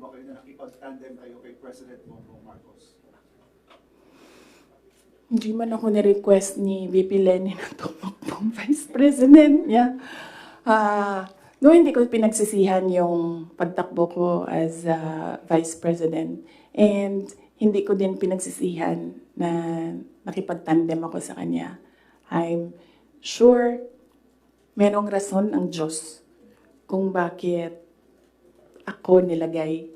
ba kayo na nakipag-tandem kayo kay President Bongbong Marcos? Hindi man ako ni-request ni VP Lenny na tumakbong vice president niya. Ah, no, hindi ko pinagsisihan yung pagtakbo ko as ah, vice president. And hindi ko din pinagsisihan na nakipagtandem ako sa kanya. I'm sure merong rason ang Diyos kung bakit ako nilagay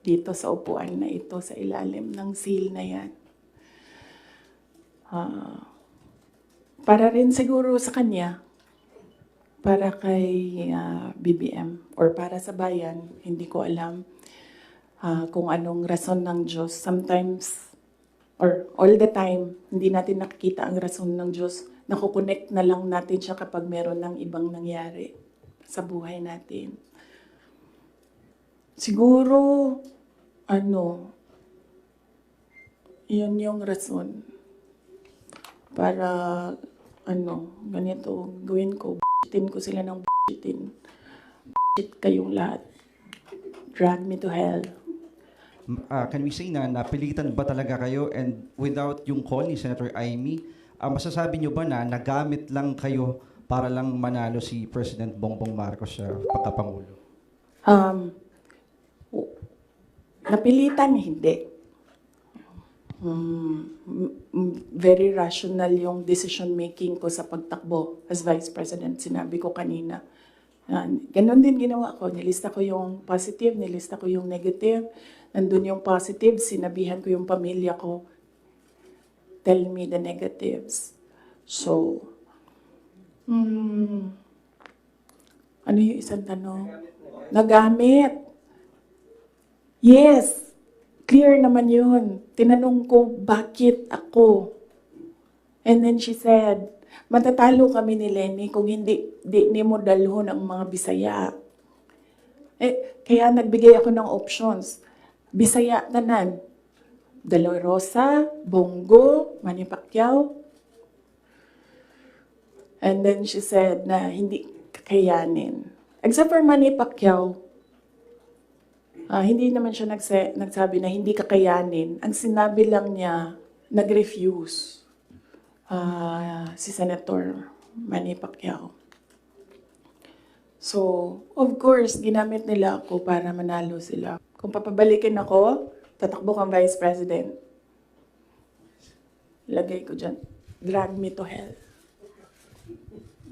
dito sa upuan na ito sa ilalim ng seal na yan. Ah, para rin siguro sa kanya, para kay ah, BBM or para sa bayan, hindi ko alam ah, kung anong rason ng Diyos. Sometimes, or all the time, hindi natin nakikita ang rason ng Diyos. Nakukonect na lang natin siya kapag meron ng ibang nangyari sa buhay natin. Siguro, ano, yun yung rason para ano, ganito gawin ko, b***tin ko sila ng b***tin. B***it kayong lahat. Drag me to hell. Ah, can we say na napilitan ba talaga kayo and without yung call ni Senator Amy, ah, masasabi nyo ba na nagamit lang kayo para lang manalo si President Bongbong Marcos sa pagkapangulo? Um, napilitan, hindi. Mm, m- m- very rational yung decision making ko sa pagtakbo as Vice President. Sinabi ko kanina. Yan. Ganon din ginawa ko. Nilista ko yung positive, nilista ko yung negative. Nandun yung positive, sinabihan ko yung pamilya ko, tell me the negatives. So, mm, ano yung isang tanong? Nagamit. Yes. Clear naman yun. Tinanong ko, bakit ako? And then she said, matatalo kami ni Lenny kung hindi di ni mo dalhon ang mga Bisaya. Eh, kaya nagbigay ako ng options. Bisaya tanan. Dolorosa, Bongo, Manny Pacquiao. And then she said na hindi kakayanin. Except for Manny Pacquiao, ah, hindi naman siya nagsa- nagsabi na hindi kakayanin. Ang sinabi lang niya, nag-refuse ah, si Senator Manny Pacquiao. So, of course, ginamit nila ako para manalo sila. Kung papabalikin ako, tatakbo kang Vice President. Lagay ko dyan, drag me to hell.